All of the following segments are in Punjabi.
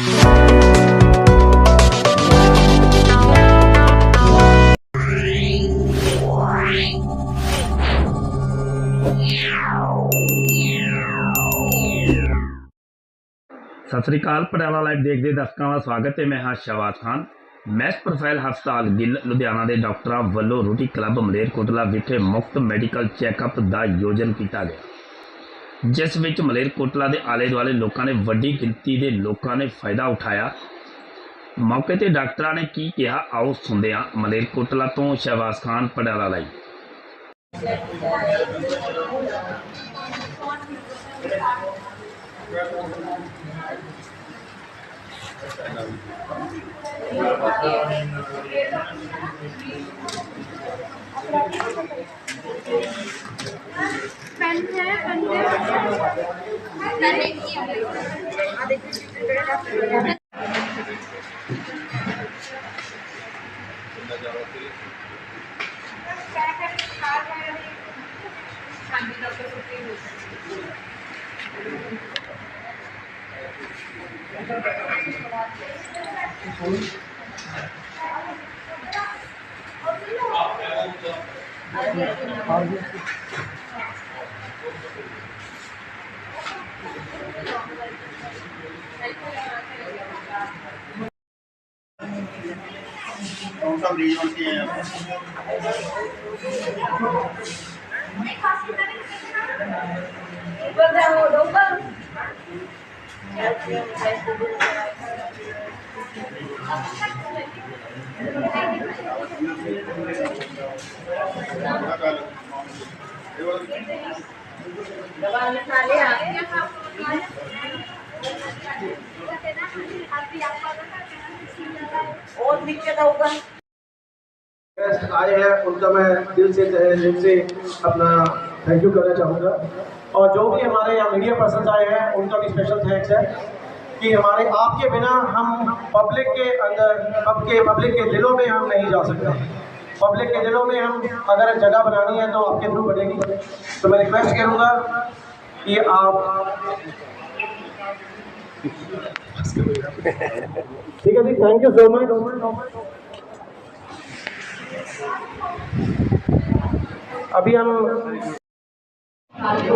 ਸਤਿ ਸ੍ਰੀ ਅਕਾਲ, ਪਟਿਆਲਾ ਲਾਈਵ ਦੇਖਦੇ ਦਰਸ਼ਕਾਂ ਦਾ ਸਵਾਗਤ ਹੈ। ਮੈਂ ਹਾਂ ਸ਼ਵਾਦ ਖਾਨ। ਮੈਸ ਪ੍ਰੋਫਾਈਲ ਹਸਪਤਾਲ ਗਿੱਲ ਲੁਧਿਆਣਾ ਦੇ ਡਾਕਟਰਾਂ ਵੱਲੋਂ ਰੋਟੀ ਕਲੱਬ ਮਲੇਰਕੋਟਲਾ ਵਿਖੇ ਮੁਫਤ ਮੈਡੀਕਲ ਚੈੱਕਅਪ ਦਾ ਆਯੋਜਨ ਕੀਤਾ ਗਿਆ। ਜਿਸ ਵਿੱਚ ਮਲੇਰਕੋਟਲਾ ਦੇ ਆਲੇ ਦੁਆਲੇ ਲੋਕਾਂ ਨੇ ਵੱਡੀ ਗਿਣਤੀ ਦੇ ਲੋਕਾਂ ਨੇ ਫਾਇਦਾ ਉਠਾਇਆ। ਮੌਕੇ ਤੇ ਡਾਕਟਰਾਂ ਨੇ ਕੀ ਕਿਹਾ, ਆਓ ਸੁਣਦੇ ਹਾਂ ਮਲੇਰਕੋਟਲਾ ਤੋਂ ਸ਼ਹਬਾਜ਼ ਖਾਨ ਪਟਿਆਲਾ ਲਈ पेन है पेन है कौन सा मरीज बनते हैं आप क्या कर ये वाला और नीचे का ऊपर गेस्ट आए हैं उनका मैं दिल से तहे दिल से अपना थैंक यू करना चाहूँगा और जो भी हमारे यहाँ मीडिया पर्सन आए हैं, उनका भी स्पेशल थैंक्स है कि हमारे, आपके बिना हम पब्लिक के अंदर अब के पब्लिक के दिलों में हम नहीं जा सकते। पब्लिक के दिलों में हम अगर जगह बनानी है तो आपके थ्रू बनेगी। तो मैं रिक्वेस्ट करूँगा कि आप ठीक है जी थैंक यू सो मच अभी हम ਸਾਡੇ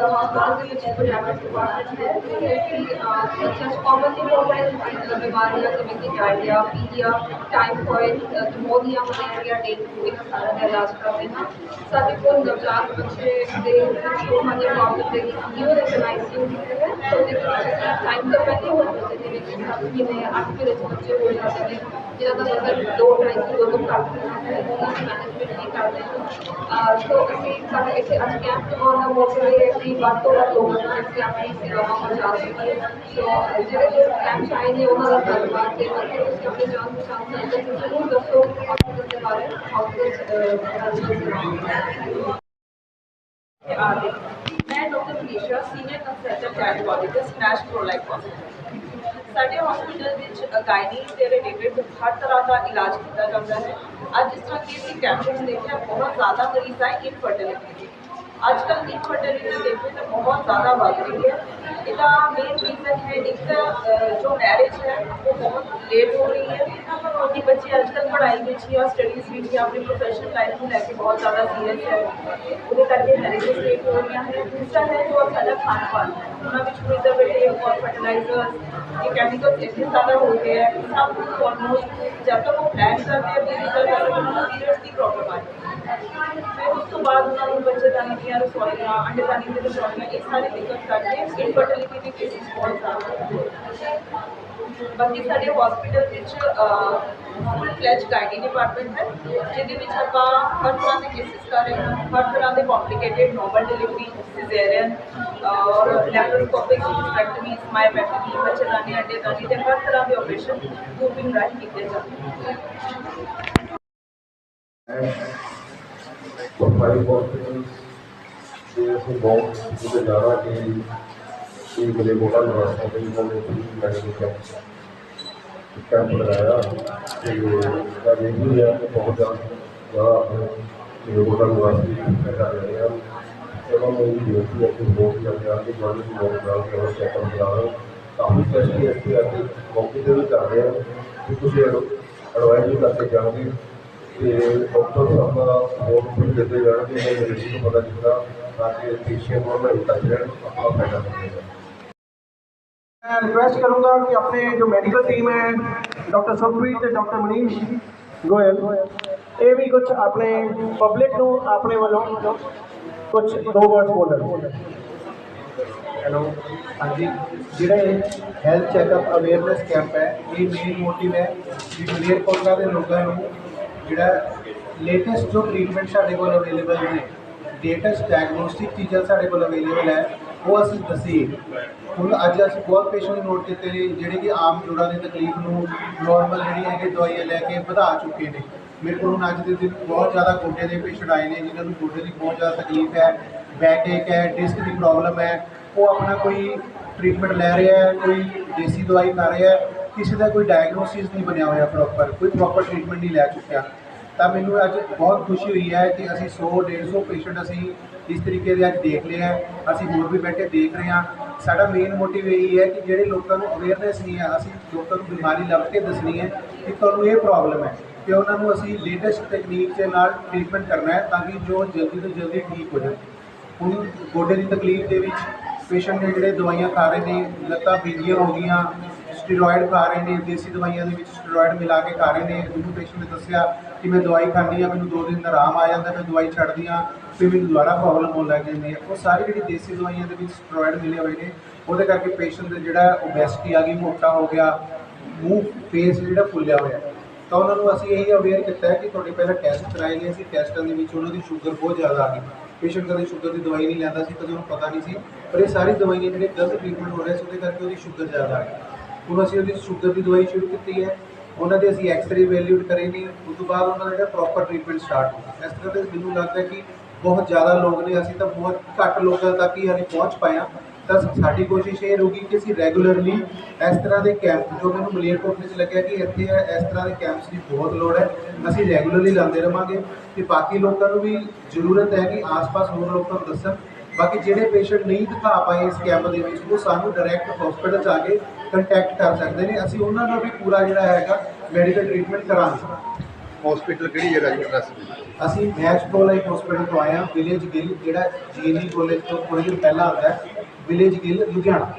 ਹਸਪਤਾਲ ਦੇ ਵਿੱਚ ਪ੍ਰੋਜੈਕਟ ਡਿਪਾਰਟਮੈਂਟ ਹੈ ਕਿ ਸੱਚ ਕਾਮਨਲੀ ਇੰਪੋਰਟੈਂਟ ਬਿਮਾਰੀਆਂ ਜਿਵੇਂ ਕਿ ਡਾਇਰੀਆ ਪੀਲੀਆ ਟਾਈਫਾਇਡ ਨਮੋਨੀਆ ਮਲੇਰੀਆ ਡੇਂਗੂ ਇਹਨਾਂ ਸਾਰਿਆਂ ਦਾ ਇਲਾਜ ਕਰਦੇ ਹਾਂ ਸਾਡੇ ਕੋਲ ਨਵਜਾਤ ਬੱਚੇ ਦੇ ਜੋ ਹਜੇ ਪ੍ਰੋਬਲਮ ਦੇ ਨਿਊ ਰੈਕਨਾਈਜ਼ਿੰਗ ਹੈ ਤਾਂ ਉਹਦੇ ਵਿੱਚ ਟਾਈਮ ਤੋਂ ਪਹਿਲੇ ਹੋ ਜਾਂਦੇ ਨੇ ਜਿਵੇਂ ਕਿ ਸੱਤ ਅੱਠ ਮਹੀਨੇ ਦੇ ਬੱਚੇ ਹੋ ਜਾਂਦੇ ਨੇ ਜਿਹਨਾਂ ਦਾ ਮਤਲਬ ਦੋ ਢਾਈ ਕਿਲੋ ਤੋਂ ਘੱਟ ਹੁੰਦਾ ਹੈ ਉਹਨਾਂ ਦੀ ਮੈਨੇਜਮੈਂਟ ਨਹੀਂ ਕਰਦੇ ਹਾਂ ਸੋ ਅਸੀਂ ਸਾਡੇ ਇੱਥੇ ਅੱਜ ਕੈਂਪ ਲਗਾਉਣ ਦਾ ਮੌਕਾ ਇਹ ਹੈ ਕਿ ਵੱਧ ਤੋਂ ਵੱਧ ਲੋਕਾਂ ਨੂੰ ਅਸੀਂ ਆਪਣੀ ਸੇਵਾਵਾਂ ਪਹੁੰਚਾ ਸਕੀਏ ਸੋ ਜਿਹੜੇ ਜਿਹੜੇ ਕੈਂਪ 'ਚ ਆਏ ਨੇ ਉਹਨਾਂ ਦਾ ਧੰਨਵਾਦ ਤੇ ਬਾਕੀ ਤੁਸੀਂ ਆਪਣੀ ਜਾਨ ਪਛਾਣ ਸਕਦੇ ਹੋ ਜ਼ਰੂਰ ਦੱਸੋ ਹਸਪਤਾਲ ਦੇ ਬਾਰੇ ਹਸਪਤਾਲ ਆਦਿ ਮੈਂ doctor Manisha senior consultant gynaecologist ਨੈਸ਼ ਪ੍ਰੋਲਾਈਕ ਹਸਪੀਟਲ ਸਾਡੇ ਹਸਪੀਟਲ ਵਿੱਚ ਗਾਇਨੀ ਦੇ ਰਿਲੇਟਡ ਹਰ ਤਰ੍ਹਾਂ ਦਾ ਇਲਾਜ ਕੀਤਾ ਜਾਂਦਾ ਹੈ। ਅੱਜ ਜਿਸ ਤਰ੍ਹਾਂ ਕਿ ਅਸੀਂ ਕੈਂਪ ਦੇਖਿਆ, ਬਹੁਤ ਜ਼ਿਆਦਾ ਮਰੀਜ਼ ਆਏ ਇਨਫਰਟੀਲਿਟੀ ਦੇ ਅੱਜ ਕੱਲ੍ਹ ਇਨਫਰਟੀਲਿਟੀ ਦੇਖੋ ਤਾਂ ਬਹੁਤ ਜ਼ਿਆਦਾ ਵੱਧ ਰਹੀ ਹੈ। ਇਹਦਾ ਮੇਨ ਰੀਜ਼ਨ ਹੈ ਇੱਕ ਜੋ ਮੈਰਿਜ ਹੈ, ਉਹ ਬਹੁਤ ਲੇਟ ਹੋ ਰਹੀ ਹੈ। ਕਿਉਂਕਿ ਬੱਚੇ ਅੱਜ ਕੱਲ੍ਹ ਪੜ੍ਹਾਈ ਵਿੱਚ ਜਾਂ ਸਟੱਡੀਜ਼ ਵਿੱਚ ਜਾਂ ਆਪਣੀ ਪ੍ਰੋਫੈਸ਼ਨਲ ਲਾਈਫ ਨੂੰ ਲੈ ਕੇ ਬਹੁਤ ਜ਼ਿਆਦਾ ਸੀਰੀਅਸ ਹੈ। ਉਹਦੇ ਕਰਕੇ ਮੈਰਿਜਸ ਲੇਟ ਹੋ ਰਹੀਆਂ ਹੈ ਦੂਸਰਾ ਹੈ ਜੋ ਸਾਡਾ ਖਾਣ ਪਾਨ ਹੈ। ਉਹਨਾਂ ਵਿੱਚ ਪ੍ਰੀਜ਼ਰਵੇਟਿਵ ਔਰ ਫਰਟੀਲਾਈਜ਼ਰ ਇਹ ਕੈਮੀਕਲ ਇੰਨੇ ਜ਼ਿਆਦਾ ਹੋ ਗਏ ਹੈ। ਸਭ ਨੂੰ ਆਲਮੋਸਟ ਜਦ ਤੱਕ ਉਹ ਪਲਾਨ ਕਰਦੇ ਆ ਵੀ ਰਿਜ਼ਲਟ ਕਰਦੇ ਨੂੰ ਪੀਰੀਅਡਸ ਦੀ ਪ੍ਰੋਬਲਮ ਆ ਜਾਂਦੀ ਹੈ। ਫਿਰ ਉਸ ਤੋਂ ਬਾਅਦ ਉਹਨਾਂ ਨੂੰ ਬੱਚੇਦਾਨੀ ਦੀਆਂ ਰਸੋਈਆਂ ਅੰਡੇਦਾਨੀ ਦੀਆਂ ਰਸੋਈਆਂ ਇਹ ਸਾਰੇ ਦਿੱਕਤ ਕਰਕੇ ਇਨਫਰਟੀਲਿਟੀ ਦੇ ਕੇਸਿਸ ਬਹੁਤ ਜ਼ਿਆਦਾ ਹੈ ਬਾਕੀ ਸਾਡੇ ਹਸਪੀਟਲ ਵਿੱਚ ਫੁੱਲ ਫਲੈਜ ਗਾਈਡਿੰਗ ਡਿਪਾਰਟਮੈਂਟ ਹੈ, ਜਿਹਦੇ ਵਿੱਚ ਆਪਾਂ ਹਰ ਤਰ੍ਹਾਂ ਦੇ ਕੇਸਿਸ ਕਰ ਰਹੇ ਹਾਂ। ਹਰ ਤਰ੍ਹਾਂ ਦੇ ਕੰਪਲਿਕੇਟਡ ਨੋਰਮਲ ਡਿਲੀਵਰੀ ਸਿਜ਼ੇਰੀਅਨ ਔਰ ਲੈਪਰੋਸਕੋਪਿਕ ਹਿਸਟੈਕਟਮੀ ਮਾਇਓਪੈਥੀ ਬੱਚੇਦਾਨੀ ਅੰਡੇਦਾਨੀ ਦੇ ਹਰ ਤਰ੍ਹਾਂ ਦੇ ਆਪਰੇਸ਼ਨ ਦੂਰਬੀਨ ਰਾਹੀਂ ਕੀਤੇ ਜਾਂਦੇ ਹਨ ਸਰਕਾਰੀ ਹਸਪੀਟਲ ਦੇ ਅਸੀਂ ਬਹੁਤ ਜਿਹਦੇ ਜ਼ਿਆਦਾ ਕਿ ਇਹ ਬਲੇ ਮੋਟਾ ਨਿਵਾਸਾਂ ਦੇ ਨਾਲ ਮੈਡੀਕਲ ਕੈਂਪ ਕੈਂਪ ਲਗਾਇਆ ਤੇ ਇਹਦਾ ਵੀ ਹੈ ਕਿ ਬਹੁਤ ਜ਼ਿਆਦਾ ਜ਼ਿਆਦਾ ਆਪਣੇ ਲੋਕ ਕੋਟਾ ਨਿਵਾਸੀ ਕਰ ਰਹੇ ਹਨ ਉਹਨਾਂ ਨੂੰ ਇਹ ਬੇਨਤੀ ਹੈ ਕਿ ਵੋਟ ਕਰਦੇ ਆ ਕਿ ਜਵਾਨੀ ਦੀ ਵੋਟ ਨਾਲ ਕਰੋ ਚੈੱਕਅਪ ਕਰਾਓ ਕਾਫੀ ਟੈਸਟ ਵੀ ਅਸੀਂ ਅੱਜ ਮੌਕੇ ਤੇ ਵੀ ਕਰ ਰਹੇ ਹਾਂ ਕਿ ਤੁਸੀਂ ਐਡਵਾਈਜ਼ ਵੀ ਕਰਕੇ ਜਾਓਗੇ ਤੇ ਡਾਕਟਰ ਸਾਹਿਬ ਵੋਟ ਵੀ ਦਿੰਦੇ ਜਾਣਗੇ, ਇਹ ਨੂੰ ਪਤਾ ਚੱਲਦਾ। ਤਾਂ ਕਿ ਪੇਸ਼ੈਂਟ ਨੂੰ ਨਹੀਂ ਤੱਕ ਰਹਿਣ ਆਪਣਾ ਫਾਇਦਾ ਮਿਲੇਗਾ मैं रिक्वेस्ट करूंगा कि अपने जो मेडिकल टीम है डॉक्टर सुखप्रीत ਤੇ ਡਾਕਟਰ ਮਨੀਸ਼ ਗੋਇਲ ਇਹ ਵੀ ਕੁਝ ਆਪਣੇ ਪਬਲਿਕ ਨੂੰ ਆਪਣੇ ਵੱਲੋਂ ਕੁਝ ਦੋ ਵਰਡ ਬੋਲਣ ਹੈਲੋ ਹਾਂਜੀ ਜਿਹੜੇ ਹੈਲਥ ਚੈੱਕਅਪ ਅਵੇਅਰਨੈਸ ਕੈਂਪ ਹੈ ਇਹ ਮੇਨ ਮੋਟਿਵ ਹੈ ਕਿ ਮਲੇਰਕੋਟਲਾ ਦੇ ਲੋਕਾਂ ਨੂੰ ਜਿਹੜਾ ਲੇਟੈਸਟ ਜੋ ਟ੍ਰੀਟਮੈਂਟ ਸਾਡੇ ਕੋਲ ਅਵੇਲੇਬਲ ਨੇ ਲੇਟੈਸਟ ਡਾਇਗਨੋਸਟਿਕ ਚੀਜ਼ਾਂ ਸਾਡੇ ਕੋਲ ਅਵੇਲੇਬਲ ਹੈ, ਉਹ ਅਸੀਂ ਦੱਸੀਏ। ਹੁਣ ਅੱਜ ਅਸੀਂ ਬਹੁਤ ਪੇਸ਼ੈਂਟ ਨੋਟ ਕੀਤੇ ਨੇ, ਜਿਹੜੇ ਕਿ ਆਮ ਜੋੜਾਂ ਦੀ ਤਕਲੀਫ ਨੂੰ ਨਾਰਮਲ ਜਿਹੜੀ ਹੈਗੀ ਦਵਾਈਆਂ ਲੈ ਕੇ ਵਧਾ ਚੁੱਕੇ ਨੇ। ਮੇਰੇ ਕੋਲ ਹੁਣ ਅੱਜ ਦੇ ਦਿਨ ਬਹੁਤ ਜ਼ਿਆਦਾ ਗੋਡੇ ਦੇ ਪੇਸ਼ੈਂਟ ਆਏ ਨੇ, ਜਿਨ੍ਹਾਂ ਨੂੰ ਗੋਡੇ ਦੀ ਬਹੁਤ ਜ਼ਿਆਦਾ ਤਕਲੀਫ ਹੈ ਬੈਕ ਏਕ ਹੈ ਡਿਸਕ ਦੀ ਪ੍ਰੋਬਲਮ ਹੈ, ਉਹ ਆਪਣਾ ਕੋਈ ਟ੍ਰੀਟਮੈਂਟ ਲੈ ਰਿਹਾ ਹੈ, ਕੋਈ ਦੇਸੀ ਦਵਾਈ ਕਰ ਰਿਹਾ ਹੈ, ਕਿਸੇ ਦਾ ਕੋਈ ਡਾਇਗਨੋਸਿਸ ਨਹੀਂ ਬਣਿਆ ਹੋਇਆ ਪ੍ਰੋਪਰ ਕੋਈ ਪ੍ਰੋਪਰ ਟ੍ਰੀਟਮੈਂਟ ਨਹੀਂ ਲੈ ਚੁੱਕਿਆ। ਤਾਂ ਮੈਨੂੰ ਅੱਜ ਬਹੁਤ ਖੁਸ਼ੀ ਹੋਈ ਹੈ ਕਿ ਅਸੀਂ 100 150 ਪੇਸ਼ੈਂਟ ਅਸੀਂ ਇਸ ਤਰੀਕੇ ਦੇ ਅੱਜ ਦੇਖ ਲਏ ਹੈ। ਅਸੀਂ ਹੋਰ ਵੀ ਬੈਠੇ ਦੇਖ ਰਹੇ ਹਾਂ। ਸਾਡਾ ਮੇਨ ਮੋਟਿਵ ਇਹ ਹੈ ਕਿ ਜਿਹੜੇ ਲੋਕਾਂ ਨੂੰ ਅਵੇਅਰਨੈਸ ਨਹੀਂ ਹੈ, ਅਸੀਂ ਲੋਕਾਂ ਨੂੰ ਬਿਮਾਰੀ ਲੱਭ ਕੇ ਦੱਸਣੀ ਹੈ ਕਿ ਤੁਹਾਨੂੰ ਇਹ ਪ੍ਰੋਬਲਮ ਹੈ ਤੇ ਉਹਨਾਂ ਨੂੰ ਅਸੀਂ ਲੇਟੈਸਟ ਟੈਕਨੀਕ ਦੇ ਨਾਲ ਟ੍ਰੀਟਮੈਂਟ ਕਰਨਾ ਹੈ ਤਾਂ ਕਿ ਜੋ ਜਲਦੀ ਤੋਂ ਜਲਦੀ ਠੀਕ ਹੋ ਜਾਣ। ਹੁਣ ਗੋਡੇ ਦੀ ਤਕਲੀਫ ਦੇ ਵਿੱਚ ਪੇਸ਼ੈਂਟ ਨੇ ਜਿਹੜੇ ਦਵਾਈਆਂ ਖਾ ਰਹੇ ਨੇ, ਲੱਤਾਂ ਬੀਜੀਆਂ ਹੋ ਗਈਆਂ ਸਟੀਰੋਇਡ ਖਾ ਰਹੇ ਨੇ, ਦੇਸੀ ਦਵਾਈਆਂ ਦੇ ਵਿੱਚ ਸਟੀਰੋਇਡ ਮਿਲਾ ਕੇ ਖਾ ਰਹੇ ਨੇ। ਉਹਨੂੰ ਪੇਸ਼ੈਂਟ ਨੇ ਦੱਸਿਆ ਕਿ ਮੈਂ ਦਵਾਈ ਖਾਂਦੀ ਆ ਮੈਨੂੰ ਦੋ ਦਿਨ ਦਾ ਆਰਾਮ ਆ ਜਾਂਦਾ, ਮੈਂ ਦਵਾਈ ਛੱਡਦੀ ਆ ਫਿਰ ਮੈਨੂੰ ਦੁਬਾਰਾ ਪ੍ਰੋਬਲਮ ਹੋਣ ਲੱਗ ਜਾਂਦੀ ਹੈ। ਉਹ ਸਾਰੀ ਜਿਹੜੀ ਦੇਸੀ ਦਵਾਈਆਂ ਦੇ ਵਿੱਚ ਸਟੀਰੋਇਡ ਮਿਲੇ ਹੋਏ ਨੇ, ਉਹਦੇ ਕਰਕੇ ਪੇਸ਼ੈਂਟ ਦਾ ਜਿਹੜਾ ਓਬੈਸਿਟੀ ਆ ਗਈ, ਮੋਟਾ ਹੋ ਗਿਆ, ਮੂੰਹ ਫੇਸ ਜਿਹੜਾ ਫੁੱਲਿਆ ਹੋਇਆ ਤਾਂ ਉਹਨਾਂ ਨੂੰ ਅਸੀਂ ਇਹੀ ਅਵੇਅਰ ਕੀਤਾ ਕਿ ਤੁਹਾਡੇ ਪਹਿਲਾਂ ਟੈਸਟ ਕਰਾਏ ਗਏ ਸੀ ਟੈਸਟਾਂ ਦੇ ਵਿੱਚ ਉਹਨਾਂ ਦੀ ਸ਼ੂਗਰ ਬਹੁਤ ਜ਼ਿਆਦਾ ਆ ਗਈ। ਪੇਸ਼ੈਂਟ ਕਦੇ ਸ਼ੂਗਰ ਦੀ ਦਵਾਈ ਨਹੀਂ ਲੈਂਦਾ ਸੀ, ਕਦੇ ਉਹਨੂੰ ਪਤਾ ਨਹੀਂ ਸੀ, ਪਰ ਇਹ ਸਾਰੀ ਦਵਾਈਆਂ ਜਿਹੜੇ ਗਲਤ ਟ੍ਰੀਟਮੈਂਟ ਹੋ ਰਿਹਾ ਸੀ, ਉਹਦੇ ਕਰਕੇ ਉਹਦੀ ਸ਼ੂਗਰ ਜ਼ਿਆਦਾ ਆ ਗਈ। ਹੁਣ ਅਸੀਂ ਉਹਦੀ ਸ਼ੂਗਰ ਦੀ ਦਵਾਈ ਸ਼ੁਰੂ ਕੀਤੀ ਹੈ। ਉਹਨਾਂ ਦੇ ਅਸੀਂ ਐਕਸ-ਰੇ ਵੈਲਿਊਡ ਕਰੇ ਨੇ ਉਸ ਤੋਂ ਬਾਅਦ ਉਹਨਾਂ ਦਾ ਜਿਹੜਾ ਪ੍ਰੋਪਰ ਟ੍ਰੀਟਮੈਂਟ ਸਟਾਰਟ ਹੋਇਆ ਇਸ ਤਰ੍ਹਾਂ ਦੇ ਮੈਨੂੰ ਲੱਗਦਾ ਕਿ ਬਹੁਤ ਜ਼ਿਆਦਾ ਲੋਕ ਨੇ, ਅਸੀਂ ਤਾਂ ਬਹੁਤ ਘੱਟ ਲੋਕਾਂ ਤੱਕ ਹੀ ਹਾਲੇ ਪਹੁੰਚ ਪਾਇਆ ਤਾਂ ਸਾਡੀ ਕੋਸ਼ਿਸ਼ ਇਹ ਰਹੂਗੀ ਕਿ ਅਸੀਂ ਰੈਗੂਲਰਲੀ ਇਸ ਤਰ੍ਹਾਂ ਦੇ ਕੈਂਪ ਜੋ ਮੈਨੂੰ ਮਲੇਰਕੋਟਲੇ ਵਿੱਚ ਲੱਗਿਆ ਕਿ ਇੱਥੇ ਇਸ ਤਰ੍ਹਾਂ ਦੇ ਕੈਂਪਸ ਦੀ ਬਹੁਤ ਲੋੜ ਹੈ। ਅਸੀਂ ਰੈਗੂਲਰਲੀ ਲਾਉਂਦੇ ਰਵਾਂਗੇ। ਤੇ ਬਾਕੀ ਲੋਕਾਂ ਨੂੰ ਵੀ ਜ਼ਰੂਰਤ ਹੈ ਕਿ ਆਸ-ਪਾਸ ਹੋਰ ਲੋਕਾਂ ਨੂੰ ਦੱਸਣ। ਬਾਕੀ ਜਿਹੜੇ ਪੇਸ਼ੈਂਟ ਨਹੀਂ ਦਿਖਾ ਪਾਏ ਇਸ ਕੈਂਪ ਦੇ ਵਿੱਚ ਉਹ ਸਾਨੂੰ ਡਾਇਰੈਕਟ ਹਸਪੀਟਲ 'ਚ ਆ ਕੇ ਕੰਟੈਕਟ ਕਰ ਸਕਦੇ ਨੇ। ਅਸੀਂ ਉਹਨਾਂ ਨੂੰ ਵੀ ਪੂਰਾ ਜਿਹੜਾ ਹੈਗਾ ਮੈਡੀਕਲ ਟ੍ਰੀਟਮੈਂਟ ਕਰਾਂਗੇ। ਹਸਪੀਟਲ ਕਿਹੜੀ ਜਗ੍ਹਾ ਜੀ ਐਡਰੈਸ ਅਸੀਂ ਮੈਚ ਪ੍ਰੋਲਾਈਕ ਹਸਪੀਟਲ ਤੋਂ ਆਏ ਹਾਂ ਵਿਲੇਜ ਗਿੱਲ ਜਿਹੜਾ ਜੀਐਨਈ ਕਾਲਜ ਤੋਂ ਥੋੜ੍ਹੇ ਦਿਨ ਪਹਿਲਾਂ ਆਉਂਦਾ ਹੈ ਵਿਲੇਜ ਗਿੱਲ ਲੁਧਿਆਣਾ।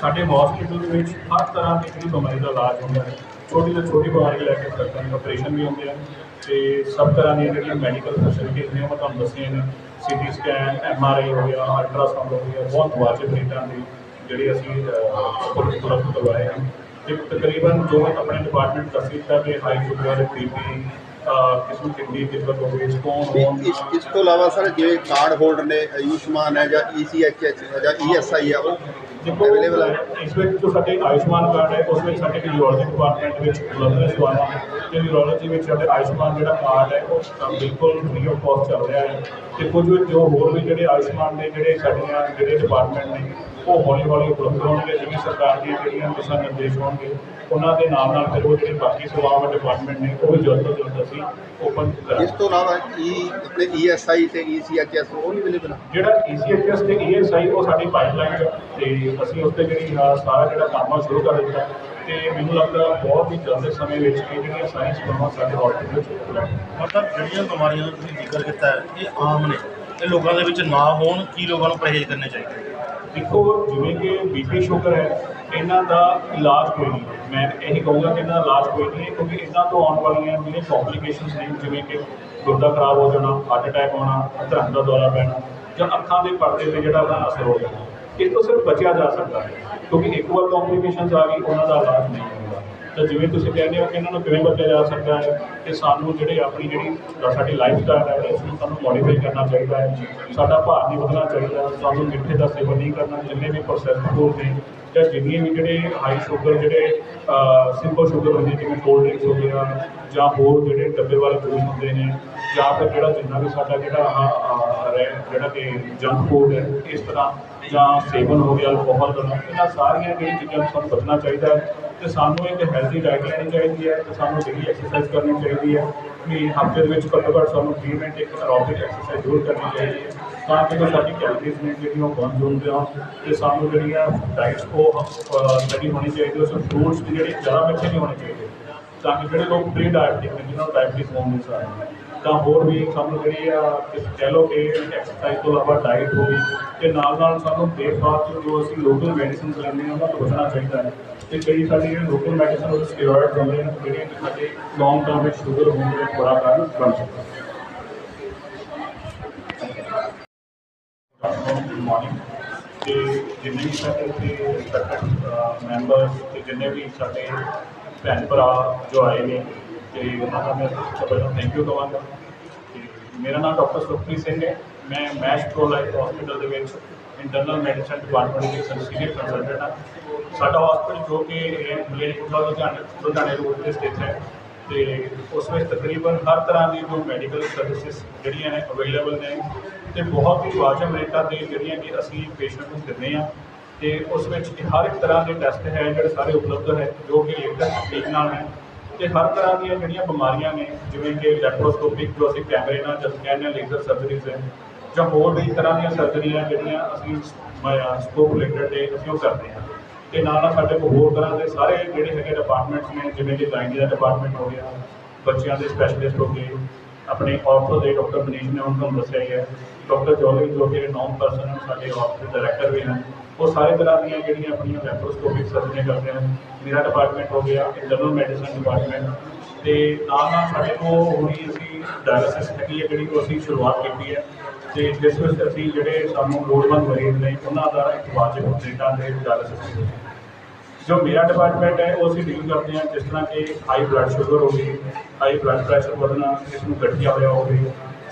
ਸਾਡੇ ਹਸਪੀਟਲ ਦੇ ਵਿੱਚ ਹਰ ਤਰ੍ਹਾਂ ਦੀ ਜਿਹੜੀ ਬਿਮਾਰੀ ਦਾ ਇਲਾਜ ਹੁੰਦਾ ਹੈ। ਛੋਟੀ ਤੋਂ ਛੋਟੀ ਬਿਮਾਰੀ ਲੈ ਕੇ ਤੱਕ ਦੇ ਆਪਰੇਸ਼ਨ ਵੀ ਹੁੰਦੇ ਹਨ ਤੇ ਸਭ ਤਰ੍ਹਾਂ ਦੀਆਂ ਜਿਹੜੀਆਂ ਮੈਡੀਕਲ ਫੈਸਿਲਿਟੀਜ਼ ਨੇ, ਉਹ ਮੈਂ ਤੁਹਾਨੂੰ ਦੱਸੀਆਂ ਨੇ CT scan M R I ਹੋ ਗਿਆ ਅਲਟਰਾਸਾਊਂਡ ਹੋ ਗਿਆ, ਬਹੁਤ ਵਾਜਬ ਰੇਟਾਂ ਦੀ ਜਿਹੜੀ ਅਸੀਂ ਉਪਲਬਧ ਕਰਵਾਏ ਹਨ। ਤੇ ਤਕਰੀਬਨ ਜੋ ਆਪਣੇ ਡਿਪਾਰਟਮੈਂਟ ਦੱਸ ਦਿੱਤਾ ਕਿ ਹਾਈ ਸ਼ੂਗਰ ਬੀਪੀ ਕਿਸ ਨੂੰ ਕਿੰਨੀ ਹੋ ਗਈ ਇਸ ਇਸ ਤੋਂ ਇਲਾਵਾ ਸਰ ਜਿਵੇਂ ਕਾਰਡ ਹੋਲਡਰ ਨੇ ਆਯੁਸ਼ਮਾਨ ਹੈ ਜਾਂ ਈਸੀਐਚਐਚ ਜਾਂ ਈਐਸਆਈ ਹੈ ਉਹ ਦੇਖੋ ਅਵੇਲੇਬਲ ਹੈ? ਇਸ ਵਿੱਚ ਜੋ ਸਾਡੇ ਆਯੁਸ਼ਮਾਨ ਕਾਰਡ ਹੈ ਉਸ ਵਿੱਚ ਸਾਡੇ ਨਿਊਰੋਲੋਜੀ ਡਿਪਾਰਟਮੈਂਟ ਵਿੱਚ ਉਪਲਬਧ ਹੈ ਸਵਾਲਾਂ। ਤੇ ਨਿਊਰੋਲੋਜੀ ਵਿੱਚ ਸਾਡੇ ਆਯੁਸ਼ਮਾਨ ਜਿਹੜਾ ਕਾਰਡ ਹੈ ਉਹ ਬਿਲਕੁਲ ਫ੍ਰੀ ਆਫ ਕਾਸਟ ਚੱਲ ਰਿਹਾ ਹੈ। ਤੇ ਕੁਝ ਜੋ ਹੋਰ ਵੀ ਜਿਹੜੇ ਆਯੁਸ਼ਮਾਨ ਦੇ ਜਿਹੜੇ ਸਾਡੀਆਂ ਜਿਹੜੇ ਡਿਪਾਰਟਮੈਂਟ ਨੇ ਉਹ ਹੌਲੀ ਹੌਲੀ ਉਪਲਬਧ ਹੋਣਗੇ ਜਿਵੇਂ ਸਰਕਾਰ ਦੀਆਂ ਜਿਹੜੀਆਂ ਦਿਸ਼ਾ ਨਿਰਦੇਸ਼ ਹੋਣਗੇ ਉਹਨਾਂ ਦੇ ਨਾਲ ਨਾਲ ਫਿਰ ਉਹ ਜਿਹੜੇ ਬਾਕੀ ਸੇਵਾਵਾਂ ਡਿਪਾਰਟਮੈਂਟ ਨੇ ਉਹ ਵੀ ਜਲਦ ਤੋਂ ਜਲਦ ਅਸੀਂ ਓਪਨ ਇਸ ਤੋਂ ਇਲਾਵਾ ਈ ਆਪਣੇ ਈਐਸਆਈ ਤੇ ਈਸੀਐਚਐਸ ਉਹ ਵੀ ਅਵੇਲੇਬਲ ਹੈ ਜਿਹੜਾ ECHS ਤੇ ESI ਉਹ ਸਾਡੀ ਪਾਈਪਲਾਈਨ ਹੈ ਤੇ ਅਸੀਂ ਉਸ ਤੇ ਜਿਹੜੀ ਸਾਰਾ ਜਿਹੜਾ ਕੰਮ ਆ ਸ਼ੁਰੂ ਕਰ ਦਿੱਤਾ। ਤੇ ਮੈਨੂੰ ਲੱਗਦਾ ਬਹੁਤ ਹੀ ਜਲਦ ਸਮੇਂ ਵਿੱਚ ਇਹ ਜਿਹੜੀਆਂ ਸਾਇੰਸ ਫਰਮਾਂ ਸਾਡੇ ਹਸਪੀਟਲ ਵਿੱਚ। ਮਤਲਬ ਜਿਹੜੀਆਂ ਬਿਮਾਰੀਆਂ ਦਾ ਤੁਸੀਂ ਜ਼ਿਕਰ ਕੀਤਾ ਹੈ ਇਹ ਆਮ ਨੇ। ਇਹ ਲੋਕਾਂ ਦੇ ਵਿੱਚ ਨਾ ਹੋਣ ਕੀ ਲੋਕਾਂ ਨੂੰ ਪਰਹੇਜ਼ ਕਰਨੇ ਚਾਹੀਦੇ? ਦੇਖੋ ਜਿਵੇਂ ਕਿ ਬੀਪੀ ਸ਼ੂਗਰ ਹੈ, ਇਹਨਾਂ ਦਾ ਇਲਾਜ ਕੋਈ ਨਹੀਂ। ਮੈਂ ਇਹੀ ਕਹੂੰਗਾ ਕਿ ਇਹਨਾਂ ਦਾ ਇਲਾਜ ਕੋਈ ਨਹੀਂ ਕਿਉਂਕਿ ਇਹਨਾਂ ਤੋਂ ਆਉਣ ਵਾਲੀਆਂ ਜਿਹੜੀਆਂ ਕੰਪਲਿਕੇਸ਼ਨਸ ਨੇ, ਜਿਵੇਂ ਕਿ ਗੁਰਦਾ ਖਰਾਬ ਹੋ ਜਾਣਾ ਹਾਰਟ ਅਟੈਕ ਆਉਣਾ ਅਧਰੰਗ ਦਾ ਦੌਰਾ ਪੈਣਾ, ਜਾਂ ਅੱਖਾਂ ਦੇ ਪਰਦੇ ਤੇ ਜਿਹੜਾ ਉਹਦਾ ਅਸਰ ਹੋ ਜਾਣਾ ਇਸ ਤੋਂ ਸਿਰਫ ਬਚਿਆ ਜਾ ਸਕਦਾ ਹੈ, ਕਿਉਂਕਿ ਇੱਕ ਵਾਰ ਕੰਪਲਿਕੇਸ਼ਨਸ ਆ ਗਈ, ਉਹਨਾਂ ਦਾ ਇਲਾਜ ਨਹੀਂ ਹੈ ਤਾਂ ਜਿਵੇਂ ਤੁਸੀਂ ਕਹਿੰਦੇ ਹੋ ਕਿ ਇਹਨਾਂ ਨੂੰ ਕਿਵੇਂ ਬਚਿਆ ਜਾ ਸਕਦਾ ਹੈ ਕਿ ਸਾਨੂੰ ਜਿਹੜੇ ਆਪਣੀ ਜਿਹੜੀ ਸਾਡੀ ਲਾਈਫ ਸਟਾਈਲ ਹੈ, ਇਸ ਨੂੰ ਸਾਨੂੰ ਮੋਡੀਫਾਈ ਕਰਨਾ ਚਾਹੀਦਾ ਹੈ, ਸਾਡਾ ਭਾਰ ਨਹੀਂ ਵਧਣਾ ਚਾਹੀਦਾ ਸਾਨੂੰ ਮਿੱਠੇ ਦਾ ਸੇਵਨ ਨਹੀਂ ਕਰਨਾ, ਜਿੰਨੇ ਵੀ ਪ੍ਰੋਸੈਸਡ ਫੂਡ ਨੇ, ਜਾਂ ਜਿੰਨੀਆਂ ਵੀ ਜਿਹੜੇ ਹਾਈ ਸ਼ੂਗਰ ਜਿਹੜੇ ਸਿੰਪਲ ਸ਼ੂਗਰ ਹੁੰਦੇ ਜਿਵੇਂ ਕੋਲਡ ਡਰਿੰਕਸ ਹੋ ਗਿਆ ਜਾਂ ਹੋਰ ਜਿਹੜੇ ਡੱਬੇ ਵਾਲੇ ਫੂਡ ਹੁੰਦੇ ਨੇ ਜਾਂ ਫਿਰ ਜਿਹੜਾ ਜਿੰਨਾ ਵੀ ਸਾਡਾ ਜਿਹੜਾ ਆਹ, ਆਹ, ਰਹਿ- ਜਿਹੜਾ ਕਿ ਜੰਕ ਫੂਡ ਹੈ ਇਸ ਤਰ੍ਹਾਂ ਜਾਂ ਸੇਵਨ ਹੋ ਗਿਆ ਅਲਕੋਹਲ ਦਾ ਇਹਨਾਂ ਸਾਰੀਆਂ ਜਿਹੜੀਆਂ ਚੀਜ਼ਾਂ ਤੋਂ ਸਾਨੂੰ ਬਚਣਾ ਚਾਹੀਦਾ ਹੈ ਤੇ ਸਾਨੂੰ ਇੱਕ ਹੈਲਦੀ ਡਾਈਟ ਲੈਣੀ ਚਾਹੀਦੀ ਹੈ ਤੇ ਸਾਨੂੰ ਜਿਹੜੀ ਐਕਸਰਸਾਈਜ਼ ਕਰਨੀ ਚਾਹੀਦੀ ਹੈ ਕਿ ਹਫ਼ਤੇ ਦੇ ਵਿੱਚ ਘੱਟੋ ਘੱਟ ਸਾਨੂੰ 20 ਮਿੰਟ ਇੱਕ ਐਰੋਬਿਕ ਐਕਸਰਸਾਈਜ਼ ਜ਼ਰੂਰ ਕਰਨੀ ਚਾਹੀਦੀ ਹੈ ਤਾਂ ਕਿ ਜੋ ਸਾਡੀ ਕੈਲਰੀਜ਼ ਨੇ ਜਿਹੜੀਆਂ ਉਹ ਬੰਦ ਹੁੰਦੇ ਹਨ ਤੇ ਸਾਨੂੰ ਜਿਹੜੀਆਂ ਡਾਈਟਸ ਉਹ ਜਿਹੜੀ ਹੋਣੀ ਚਾਹੀਦੀ ਉਸ ਫਰੂਟਸ ਦੀ ਜਿਹੜੀ ਜ਼ਿਆਦਾ ਮਿੱਠੇ ਨਹੀਂ ਹੋਣੇ ਚਾਹੀਦੇ ਤਾਂ ਕਿ ਜਿਹੜੇ ਲੋਕ ਪ੍ਰੀ ਡਾਇਬਟਿਕ ਨੇ ਜਿਹਨਾਂ ਨੂੰ ਡਾਇਬਟਿਕ ਹੋਣ ਦੇ ਸਾਰੇ ਤਾਂ ਹੋਰ ਵੀ ਸਾਨੂੰ ਜਿਹੜੀ ਆ, ਕਹਿ ਲਓ ਕਿ ਐਕਸਰਸਾਈਜ਼ ਤੋਂ ਇਲਾਵਾ ਡਾਈਟ ਹੋ ਗਈ ਤੇ ਨਾਲ ਨਾਲ ਸਾਨੂੰ ਦੇਖਭਾਲ ਚ ਜੋ ਅਸੀਂ ਲੋਕਲ ਮੈਡੀਸਿਨਸ ਲੈਂਦੇ ਹਾਂ, ਉਹਨਾਂ ਤੋਂ ਬਚਣਾ ਚਾਹੀਦਾ ਹੈ। ਤੇ ਕਈ ਸਾਡੀ ਜਿਹੜੇ ਲੋਕਲ ਮੈਡੀਸਨ ਉਹ ਸਟੀਰੋਇਡਸ ਹੁੰਦੇ ਨੇ, ਜਿਹੜੀਆਂ ਕਿ ਸਾਡੇ ਲੌਂਗ ਟਰਮ ਵਿੱਚ ਸ਼ੂਗਰ ਹੋਣ ਦਾ ਬੜਾ ਕਾਰਨ ਬਣ ਸਕਦਾ ਗੁੱਡ ਮਾਰਨਿੰਗ ਤੇ ਜਿੰਨੇ ਵੀ ਸਾਡੇ ਇੱਥੇ ਰਿਸਪੈਕਟਡ ਮੈਂਬਰਸ ਤੇ ਜਿੰਨੇ ਵੀ ਸਾਡੇ ਭੈਣ ਭਰਾ ਜੋ ਆਏ ਨੇ ਤੇ ਉਹਨਾਂ ਦਾ ਮੈਂ ਸਭ ਤੋਂ ਪਹਿਲਾਂ ਥੈਂਕ ਯੂ ਕਹਾਂਗਾ। ਤੇ ਮੇਰਾ ਨਾਮ ਡਾਕਟਰ ਸੁਖਪ੍ਰੀਤ ਸਿੰਘ ਹੈ। ਮੈਂ ਮੈਸ਼ ਪ੍ਰੋ ਲਾਈਫ ਹਸਪੀਟਲ ਦੇ ਵਿੱਚ ਇੰਟਰਨਲ ਮੈਡੀਸਨ ਡਿਪਾਰਟਮੈਂਟ ਦੇ ਸੀਨੀਅਰ ਕੰਸਲਟੈਂਟ ਹਾਂ। ਸਾਡਾ ਹਸਪੀਟਲ ਜੋ ਕਿ ਮਲੇਰਕੋਟਲਾ ਲੁਧਿਆਣੇ ਲੁਧਿਆਣੇ ਰੋਡ ਤੇ ਸਥਿਤ ਹੈ। ਤੇ ਉਸ ਵਿੱਚ ਤਕਰੀਬਨ ਹਰ ਤਰ੍ਹਾਂ ਦੀ ਜੋ ਮੈਡੀਕਲ ਸਰਵਿਸਿਜ਼ ਜਿਹੜੀਆਂ ਨੇ ਅਵੇਲੇਬਲ ਨੇ, ਤੇ ਬਹੁਤ ਹੀ ਵਾਜਬ ਰੇਟਾਂ ਤੇ ਜਿਹੜੀਆਂ ਕਿ ਅਸੀਂ ਪੇਸ਼ੈਂਟ ਨੂੰ ਦਿੰਦੇ ਹਾਂ। ਤੇ ਉਸ ਵਿੱਚ ਹਰ ਇੱਕ ਤਰ੍ਹਾਂ ਦੇ ਟੈਸਟ ਹੈ, ਜਿਹੜੇ ਸਾਰੇ ਉਪਲਬਧ ਹੈ ਜੋ ਕਿ ਲੇਟੈਸਟ ਤਕਨੀਕ ਨਾਲ ਹੈ। ਤੇ ਹਰ ਤਰ੍ਹਾਂ ਦੀਆਂ ਜਿਹੜੀਆਂ ਬਿਮਾਰੀਆਂ ਨੇ, ਜਿਵੇਂ ਕਿ ਲੈਪਰੋਸਕੋਪਿਕ ਜੋ ਅਸੀਂ ਕੈਮਰੇ ਨਾਲ ਜਦ ਕਹਿੰਦੇ ਹਾਂ ਲੇਜ਼ਰ ਸਰਜਰੀਜ਼ ਹੈ, ਜਾਂ ਹੋਰ ਵੀ ਤਰ੍ਹਾਂ ਦੀਆਂ ਸਰਜਰੀਆਂ ਜਿਹੜੀਆਂ ਅਸੀਂ ਸਕੋਪ ਰਿਲੇਟਡ ਦੇ ਅਸੀਂ ਉਹ ਕਰਦੇ ਹਾਂ। ਤੇ ਨਾਲ ਨਾਲ ਸਾਡੇ ਕੋਲ ਹੋਰ ਤਰ੍ਹਾਂ ਦੇ ਸਾਰੇ ਜਿਹੜੇ ਹੈਗੇ ਡਿਪਾਰਟਮੈਂਟਸ ਨੇ, ਜਿਵੇਂ ਕਿ ਗਾਇਨੀ ਦਾ ਡਿਪਾਰਟਮੈਂਟ ਹੋ ਗਿਆ, ਬੱਚਿਆਂ ਦੇ ਸਪੈਸ਼ਲਿਸਟ ਹੋ ਗਏ, ਆਪਣੇ ਆਰਥੋ ਦੇ ਡਾਕਟਰ ਮਨੀਸ਼ ਨੇ ਉਹਨਾਂ ਨੂੰ ਦੱਸਿਆ ਹੀ ਹੈ। ਡਾਕਟਰ ਜੋਲੀ ਜੋ ਕਿ ਨੌਨ ਪਰਸਨ ਸਾਡੇ ਹਸਪੀਟਲ ਡਾਇਰੈਕਟਰ ਵੀ ਹਨ। ਉਹ ਸਾਰੇ ਤਰ੍ਹਾਂ ਦੀਆਂ ਜਿਹੜੀਆਂ ਆਪਣੀਆਂ ਲੈਪਰੋਸਕੋਪਿਕ ਸਰਜਰੀਆਂ ਕਰਦੇ ਹਨ। ਮੇਰਾ ਡਿਪਾਰਟਮੈਂਟ ਹੋ ਗਿਆ ਜਨਰਲ ਮੈਡੀਸਨ ਡਿਪਾਰਟਮੈਂਟ ਤੇ ਨਾਲ ਨਾਲ ਸਾਡੇ ਕੋਲ ਹੋਣੀ ਅਸੀਂ ਡਾਇਲਿਸਿਸ ਹੈਗੀ ਹੈ, ਜਿਹੜੀ ਉਹ ਅਸੀਂ ਸ਼ੁਰੂਆਤ ਕੀਤੀ ਹੈ। ਤੇ ਜਿਸ ਵਿੱਚ ਅਸੀਂ ਜਿਹੜੇ ਸਾਨੂੰ ਲੋੜਵੰਦ ਮਰੀਜ਼ ਨੇ, ਉਹਨਾਂ ਦਾ ਇੱਕ ਵਾਜਬ ਰੇਟਾਂ ਦੇ ਡਾਇਲਿਸਿਸ ਜੋ ਮੇਰਾ ਡਿਪਾਰਟਮੈਂਟ ਹੈ, ਉਹ ਅਸੀਂ ਡੀਲ ਕਰਦੇ ਹਾਂ ਜਿਸ ਤਰ੍ਹਾਂ ਕਿ ਹਾਈ ਬਲੱਡ ਸ਼ੂਗਰ ਹੋ ਗਈ ਹਾਈ ਬਲੱਡ ਪ੍ਰੈਸ਼ਰ ਵਧਣਾ, ਇਸ ਨੂੰ ਗਠੀਆ ਹੋਇਆ ਹੋਵੇ,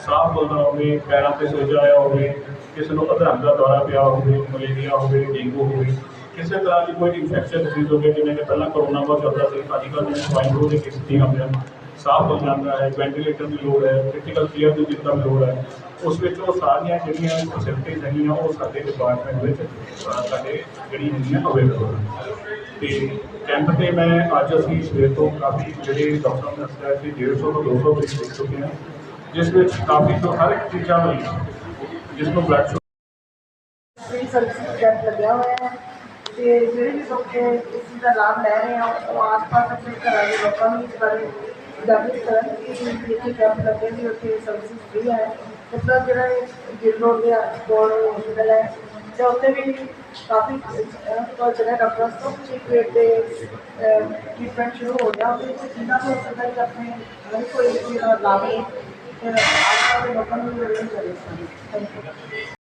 ਸਾਹ ਫੁੱਲਣਾ ਹੋਵੇ, ਪੈਰਾਂ ਤੇ ਸੋਜਾ ਆਇਆ ਹੋਵੇ ਕਿਸੇ ਨੂੰ ਅਧਰੰਗ ਦਾ ਦੌਰਾ ਪਿਆ ਹੋਵੇ, ਮਲੇਰੀਆ ਹੋਵੇ, ਡੇਂਗੂ ਹੋਵੇ, ਕਿਸੇ ਤਰ੍ਹਾਂ ਦੀ ਕੋਈ ਇਨਫੈਕਸ਼ਨ ਡਿਜ਼ੀਜ਼ ਹੋਵੇ ਜਿਵੇਂ ਕਿ ਪਹਿਲਾਂ ਕਰੋਨਾ ਬਹੁਤ ਚੱਲਦਾ ਸੀ, ਅੱਜ ਕੱਲ੍ਹ ਜਿਵੇਂ ਸਵਾਈਨ ਫਲੂ ਦੇ ਕੇਸ ਨਹੀਂ ਆਉਂਦੇ ਹਨ ਸਾਹ ਫੁੱਲ ਜਾਂਦਾ ਹੈ ਵੈਂਟੀਲੇਟਰ ਦੀ ਲੋੜ ਹੈ ਕ੍ਰਿਟੀਕਲ ਕੇਅਰ ਦੀ ਜਿੱਦਾਂ ਲੋੜ ਹੈ, ਉਸ ਵਿੱਚ ਉਹ ਸਾਰੀਆਂ ਜਿਹੜੀਆਂ ਫੈਸਿਲਿਟੀਜ਼ ਹੈਗੀਆਂ, ਉਹ ਸਾਡੇ ਡਿਪਾਰਟਮੈਂਟ ਵਿੱਚ ਸਾਡੇ ਜਿਹੜੀ ਹੈਗੀਆਂ ਅਵੇਲੇਬਲ ਹਨ। ਤੇ ਕੈਂਪ ਤੇ ਮੈਂ ਅੱਜ ਅਸੀਂ ਸਵੇਰ ਤੋਂ ਕਾਫੀ ਜਿਹੜੇ ਡਾਕਟਰ ਨੇ ਦੱਸਿਆ ਕਿ 150 ਤੋਂ 200 ਪੇਸ਼ ਦੇਖ ਚੁੱਕੇ ਹਾਂ, ਜਿਸ ਵਿੱਚ ਕਾਫੀ ਤੋਂ ਹਰ ਇੱਕ ਚੀਜ਼ਾਂ ਲਈ ਜਿਸ ਨੂੰ ਬਲੱਡ ਫ੍ਰੀ ਸਰਵਿਸ ਕੈਂਪ ਲੱਗਿਆ ਹੋਇਆ ਹੈ ਤੇ ਜਿਹੜੇ ਵੀ ਲੋਕ ਇਸ ਚੀਜ਼ ਦਾ ਲਾਭ ਲੈ ਰਹੇ ਆ ਉਹ ਆਸ-ਪਾਸ ਆਪਣੇ ਘਰਾਂ ਦੇ ਲੋਕਾਂ ਨੂੰ ਇਸ ਬਾਰੇ ਜਾਗਰੂਕ ਕਰਨ ਕਿ ਜਿੱਥੇ ਕੈਂਪ ਲੱਗੇ ਵੀ ਉੱਥੇ ਸਰਵਿਸ ਫ੍ਰੀ ਹੈ ਮਤਲਬ ਜਿਹੜਾ ਇਹ ਗਿੱਲ ਰੋਡ ਦੇ ਕੋਲ ਹਸਪੀਟਲ ਹੈ ਤੇ ਉੱਥੇ ਵੀ ਕਾਫੀ ਕੋਲ ਜਿਹੜੇ ਡਾਕਟਰਸ ਤੋਂ ਚੀਪ ਰੇਟ ਤੇ ਟ੍ਰੀਟਮੈਂਟ ਸ਼ੁਰੂ ਹੋ ਗਿਆ ਉਹਦੇ ਵਿੱਚ ਜਿੰਨਾ ਹੋ ਸਕਦਾ ਹੈ ਕਿ ਆਪਣੇ ਹਰ ਕੋਈ ਇਸ ਚੀਜ਼ ਦਾ ਲਾਭ ਲੈ